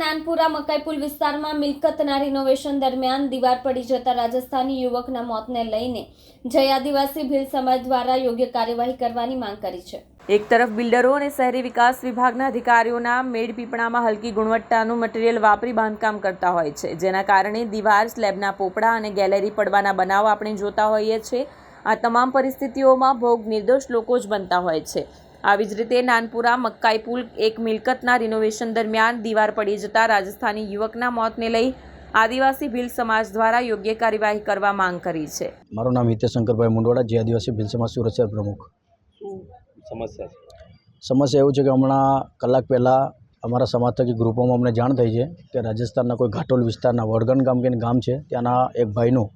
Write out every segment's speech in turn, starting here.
નાનપુરા મકાઈપુલ વિસ્તારમાં મિલકતના રિનોવેશન દરમિયાન દીવાર પડી જતા રાજસ્થાની યુવકના મોતને લઈને જય આદિવાસી ભીલ સમાજ દ્વારા યોગ્ય કાર્યવાહી કરવાની માંગ કરી છે. એક તરફ બિલ્ડરો અને શહેરી વિકાસ વિભાગના અધિકારીઓના મેડ પીપણામાં હલકી ગુણવત્તાનું મટીરીયલ વાપરી બાંધકામ કરતા હોય છે, જેના કારણે દીવાર, સ્લેબના પોપડા અને ગેલેરી પડવાના બનાવ આપણે જોતા હોઈએ છીએ. આ તમામ પરિસ્થિતિઓમાં ભોગ નિર્દોષ લોકો જ બનતા હોય છે. આવી જ રીતે નાનપુરા મક્કાઈ પુલ એક મિલકતના રિનોવેશન દરમિયાન દીવાર પડી જતા રાજસ્થાની યુવકના મોતને લઈ આદિવાસી ભીલ સમાજ દ્વારા યોગ્ય કાર્યવાહી કરવા માંગ કરી છે. મારું નામ હિતેશંકરભાઈ મુંડવાડા જે આદિવાસી ભીલ સમાજ સુરત શહેર પ્રમુખ. સમસ્યા સમસ્યા એવું છે કે હમણાં કલાક પહેલાં અમારા સમાજ થકી ગ્રુપોમાં અમને જાણ થઈ છે કે રાજસ્થાનના કોઈ ઘાટોલ વિસ્તારના વડગણ ગામ કે ગામ છે ત્યાંના એક ભાઈનું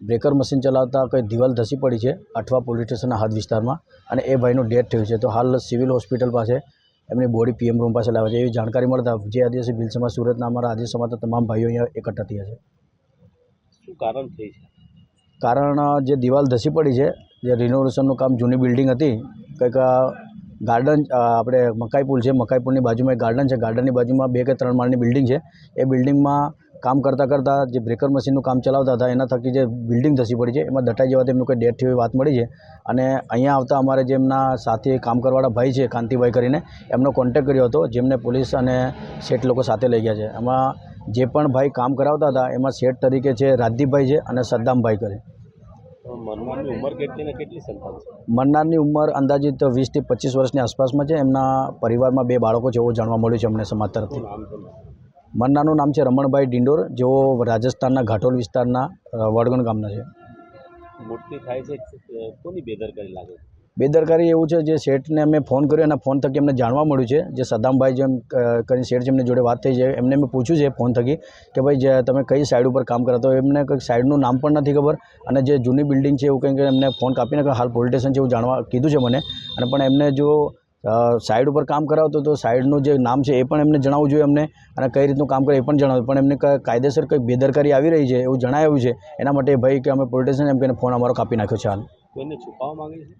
બ્રેકર મશીન ચલાવતા કંઈ દિવાલ ધસી પડી છે અઠવા પોલીસ સ્ટેશનના હાથ વિસ્તારમાં અને એ ભાઈનું ડેથ થયું છે. તો હાલ સિવિલ હોસ્પિટલ પાસે એમની બોડી પીએમ રૂમ પાસે લાવે છે. એવી જાણકારી મળતા જે આદિવાસી ભીલસમાં સુરતના અમારા આદિવાસી સમાજના તમામ ભાઈઓ અહીંયા એકઠા થયા છે. શું કારણ થઈ છે? કારણ જે દિવાલ ધસી પડી છે જે રિનોવેશનનું કામ જૂની બિલ્ડિંગ હતી કંઈક ગાર્ડન આપણે મકાઈ પુલ છે મકાઈ પુલની બાજુમાં એક ગાર્ડન છે. ગાર્ડનની બાજુમાં બે કે ત્રણ માળની બિલ્ડિંગ છે. એ બિલ્ડિંગમાં કામ કરતાં કરતાં જે બ્રેકર મશીનનું કામ ચલાવતા હતા એના થકી જે બિલ્ડિંગ ધસી પડી છે એમાં દટાઈ જવાથી એમનું કોઈ ડેથ થયું વાત મળી છે. અને અહીંયા આવતા અમારે જે એમના સાથે કામ કરવાવાળા ભાઈ છે કાંતિભાઈ કરીને એમનો કોન્ટેક્ટ કર્યો હતો જેમને પોલીસ અને શેઠ લોકો સાથે લઈ ગયા છે. એમાં જે પણ ભાઈ કામ કરાવતા હતા એમાં શેઠ તરીકે છે રાજદીપભાઈ છે અને સદ્દામભાઈ કરે. મરનારની ઉંમર કેટલી ને કેટલી સંતાન છે? મરનારની ઉંમર અંદાજિત વીસથી પચીસ વર્ષની આસપાસમાં છે. એમના પરિવારમાં બે બાળકો છે એવું જાણવા મળ્યું છે અમને સમાજ તરફથી. શું નામ છે રમણભાઈ ડિંડોર. જેઓ રાજસ્થાનના ઘાટોલ વિસ્તારના વડગણ ગામના છે. મોટી થાય છે કોની બેદરકારી લાગે બેદરકારી એવું છે જે શેઠને અમે ફોન કર્યો એના ફોન થકી અમને જાણવા મળ્યું છે. જે સદામભાઈ જેમ કરીને શેઠ જેમની જોડે વાત થઈ છે એમને મેં પૂછ્યું છે ફોન થકી કે ભાઈ જે તમે કઈ સાઈડ ઉપર કામ કરતા તો એમને કંઈક સાઈડનું નામ પણ નથી ખબર. અને જે જૂની બિલ્ડિંગ છે એવું કંઈક એમને ફોન કાપીને હાલ પોલીસ સ્ટેશન છે એવું જાણવા કીધું છે મને. અને પણ એમને જો સાઈડ ઉપર કામ કરાવતો તો સાઈડનું જે નામ છે એ પણ એમને જણાવવું જોઈએ અમને અને કઈ રીતનું કામ કરે એ પણ જણાવ્યું પણ એમને કાયદેસર કંઈક બેદરકારી આવી રહી છે એવું જણાવ્યું છે એના માટે ભાઈ કે અમે પોલીસ સ્ટેશન એમ કે ફોન અમારો કાપી નાખ્યો છે હાલ. કોઈને છુપાવવા માંગે છે?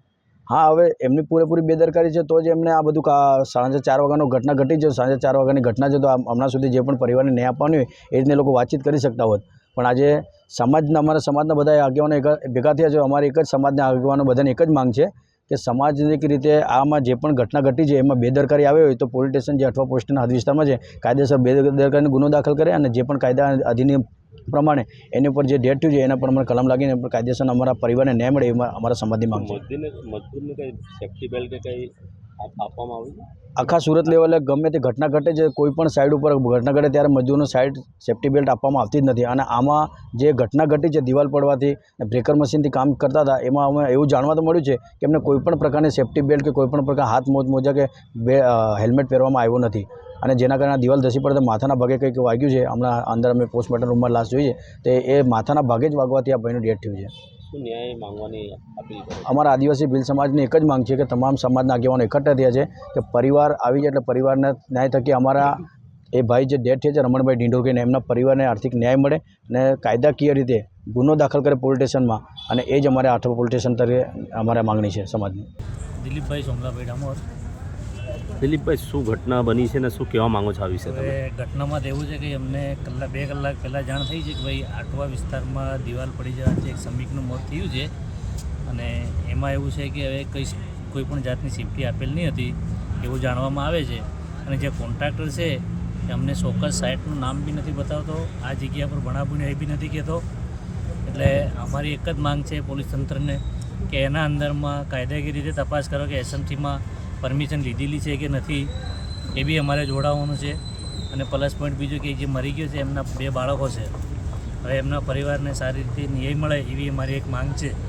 હા હવે એમની પૂરેપૂરી બેદરકારી છે તો જ એમને આ બધું સાંજે ચાર વાગ્યાનો ઘટના ઘટી છે સાંજે ચાર વાગ્યાની ઘટના છે તો હમણાં સુધી જે પણ પરિવારને ન્યાય આપવાની હોય એ રીતને લોકો વાતચીત કરી શકતા હોત. પણ આજે સમાજના અમારા સમાજના બધા આગેવાનો એક ભેગા થયા છે અમારી એક જ સમાજના આગેવાનો બધાની એક જ માંગ છે. કે સમાજની રીતે આમાં જે પણ ઘટના ઘટી છે, એમાં બેદરકારી આવી હોય તો પોલીસ સ્ટેશન જે અઠવા હદ વિસ્તારમાં છે, કાયદેસર બેદરકારીનો ગુનો દાખલ કરે અને જે પણ કાયદા અધિનિયમ પ્રમાણે એની ઉપર જે ડેટ થયું છે, એના પર અમારે કલમ લાગીને પણ કાયદેસર અમારા પરિવારને ન્યાય મળે એમાં અમારા સમાજની માંગ છે. મજદૂરને કંઈ સેફ્ટી બેલ્ટ કઈ આપવામાં આવ્યું આખા સુરત લેવલે ગમે તે ઘટના ઘટે છે, કોઈ પણ સાઈડ ઉપર ઘટના ઘટે ત્યારે મજદૂરનો સાઈડ સેફ્ટી બેલ્ટ આપવામાં આવતી જ નથી. અને આમાં જે ઘટના ઘટી છે દિવાલ પડવાથી બ્રેકર મશીનથી કામ કરતા હતા, એમાં અમે એવું જાણવા તો મળ્યું છે કે એમને કોઈપણ પ્રકારની સેફ્ટી બેલ્ટ કે કોઈપણ પ્રકાર હાથ મોજ મોજા કે હેલ્મેટ પહેરવામાં આવ્યો નથી. અને જેના કારણે દિવાલ ધસી પડતા માથાના ભાગે કંઈક વાગ્યું છે. હમણાં અંદર અમે પોસ્ટમોર્ટમ રૂમમાં લાશ જોઈએ તે એ માથાના ભાગે જ વાગવાથી આ ભાઈનું ડેથ થયું છે. શું ન્યાય માંગવાની અપીલ કરો? અમારા આદિવાસી ભીલ સમાજની એક જ માંગ છે કે તમામ સમાજના આગેવાનો એકઠા થયા છે કે પરિવાર આવી જાય એટલે પરિવારને ન્યાય થકી અમારા એ ભાઈ જે ડેથ થયા છે રમણભાઈ ઢીંઢોકીને એમના પરિવારને આર્થિક ન્યાય મળે અને કાયદાકીય રીતે ગુનો દાખલ કરે પોલીસ સ્ટેશનમાં અને એ જ અમારે આઠવા પોલીસ સ્ટેશન તરીકે અમારે માંગણી છે સમાજની. દિલીપભાઈ સોમલાભાઈ ડામોર. દિલીપભાઈ શું ઘટના બની છે ને શું કહેવા માંગો છો આ વિશે તમે? ઘટનામાં એવું છે કે અમને કલાક, બે કલાક પહેલાં જાણ થઈ છે કે ભાઈ આટવા વિસ્તારમાં દિવાલ પડી જવાથી એક શ્રમિકનું મોત થયું છે. અને એમાં એવું છે કે હવે કંઈ કોઈ પણ જાતની સેફટી આપેલ નહીં હતી, એવું જાણવામાં આવે છે. અને જે કોન્ટ્રાક્ટર છે, એ અમને ચોક્કસ સાઇટનું નામ બી નથી બતાવતો, આ જગ્યા પર ભણાવીને એ બી નથી કહેતો. એટલે અમારી એક જ માંગ છે પોલીસ તંત્રને કે એના અંદરમાં કાયદાકીય રીતે તપાસ કરો કે એસએમસીમાં પરમિશન લીધેલી છે કે નથી, એ બી અમારે જોડાવવાનું છે. અને પ્લસ પોઈન્ટ બીજું કે જે મરી ગયો છે, એમના બે બાળકો છે. હવે એમના પરિવારને સારી રીતે ન્યાય મળે એવી અમારી એક માંગ છે.